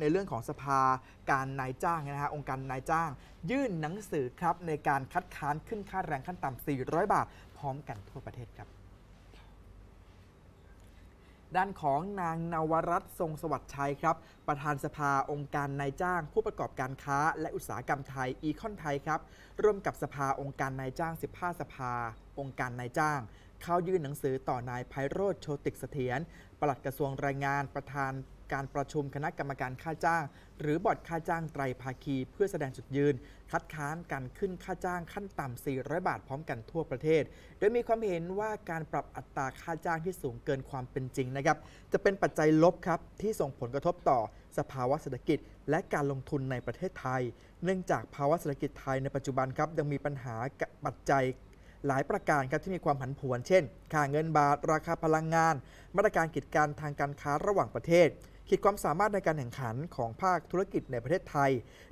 ในเรื่องของสภาการนายจ้างนะฮะองค์การนายจ้าง ยื่นหนังสือครับในการคัดค้านขึ้นค่าแรงขั้นต่ำ400 บาท พร้อมกันทั่วประเทศครับด้านของนางนวรัตน์ทรงสวัสดิ์ชัยครับ ประธานสภาองค์การนายจ้าง ผู้ประกอบการค้า และอุตสาหกรรมไทยอีคอนไทยครับ ร่วมกับสภาองค์การนายจ้าง 15 สภา องค์การนายจ้าง เข้ายื่นหนังสือต่อนายไพโรธโชติกเสถียรปลัดกระทรวงแรงงานประธาน การประชุมคณะกรรมการค่าจ้าง หรือบอร์ดค่าจ้างไตรภาคี เพื่อแสดงจุดยืน คัดค้านการขึ้นค่าจ้างขั้นต่ำ 400 บาทพร้อมกันทั่วประเทศ โดยมีความเห็นว่าการปรับอัตราค่าจ้างที่สูงเกินความเป็นจริงนะครับจะเป็นปัจจัยลบครับที่ส่งผลกระทบต่อสภาวะเศรษฐกิจ และการลงทุนในประเทศไทย เนื่องจากภาวะเศรษฐกิจไทยในปัจจุบันครับยังมีปัญหาปัจจัยหลายประการครับที่มีความผันผวน เช่น ค่าเงินบาท ราคาพลังงาน มาตรการกิจการทางการค้าระหว่างประเทศ ขีดความสามารถในการแข่งขันของภาคธุรกิจในประเทศไทย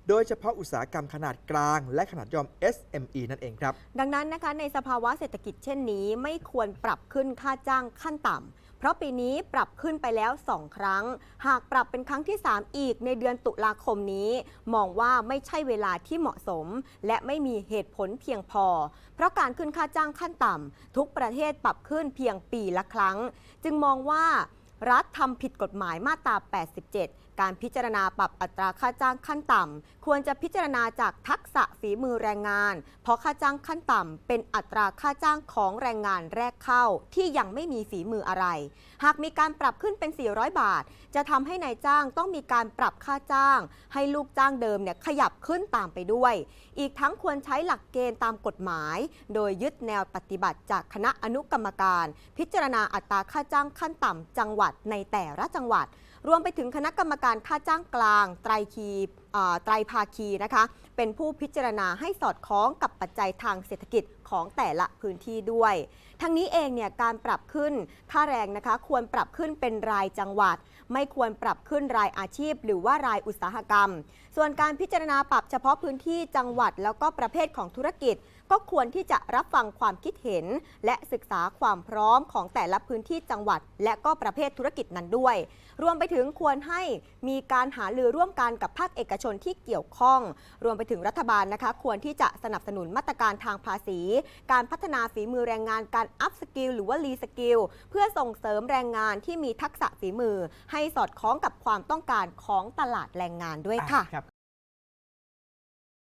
โดยเฉพาะอุตสาหกรรมขนาดกลาง และขนาดย่อม SME นั่นเองครับ ดังนั้นนะคะในสภาวะเศรษฐกิจเช่นนี้ ไม่ควรปรับขึ้นค่าจ้างขั้นต่ำเพราะปีนี้ปรับขึ้นไปแล้ว 2 ครั้ง หากปรับเป็นครั้งที่ 3 อีกในเดือนตุลาคมนี้ มองว่าไม่ใช่เวลาที่เหมาะสม และไม่มีเหตุผลเพียงพอ เพราะการขึ้นค่าจ้างขั้นต่ำทุกประเทศปรับขึ้นเพียงปีละครั้ง จึงมองว่า รัฐทำผิดกฎหมายมาตรา 87 การพิจารณาปรับอัตราค่าจ้างขั้นต่ำควรจะพิจารณาจากทักษะฝีมือแรงงาน เพราะค่าจ้างขั้นต่ำเป็นอัตราค่าจ้างของแรงงานแรกเข้า ที่ยังไม่มีฝีมืออะไร หากมีการปรับขึ้นเป็น 400 บาท จะทำให้นายจ้างต้องมีการปรับค่าจ้าง ให้ลูกจ้างเดิมเนี่ยขยับขึ้นตามไปด้วย อีกทั้งควรใช้หลักเกณฑ์ตามกฎหมาย โดยยึดแนวปฏิบัติจากคณะอนุกรรมการ พิจารณาอัตราค่าจ้างขั้นต่ำจังหวัดในแต่ละจังหวัด รวมไปถึงคณะกรรมการค่าจ้างกลาง ไตรคีไตรภาคีนะคะ เป็นผู้พิจารณาให้สอดคล้องกับปัจจัยทางเศรษฐกิจ ของแต่ละพื้นที่ด้วย ทั้งนี้เองเนี่ยการปรับขึ้นค่าแรงนะคะ ควรปรับขึ้นเป็นรายจังหวัด ไม่ควรปรับขึ้นรายอาชีพ หรือว่ารายอุตสาหกรรม ส่วนการพิจารณาปรับเฉพาะพื้นที่จังหวัด แล้วก็ประเภทของธุรกิจ ก็ควรที่จะรับฟังความคิดเห็น และศึกษาความพร้อมของแต่ละพื้นที่จังหวัด และก็ประเภทธุรกิจนั้นด้วย รวมไปถึงควรให้มีการหารือร่วมกันกับภาคเอกชนที่เกี่ยวข้อง รวมไปถึงรัฐบาลนะคะ ควรที่จะสนับสนุนมาตรการทางภาษีการพัฒนาฝีมือแรงงานการอัพสกิลหรือว่ารีสกิลเพื่อส่งเสริมแรงงานที่มีทักษะฝีมือ ให้สอดคล้องกับความต้องการของตลาดแรงงานด้วยค่ะ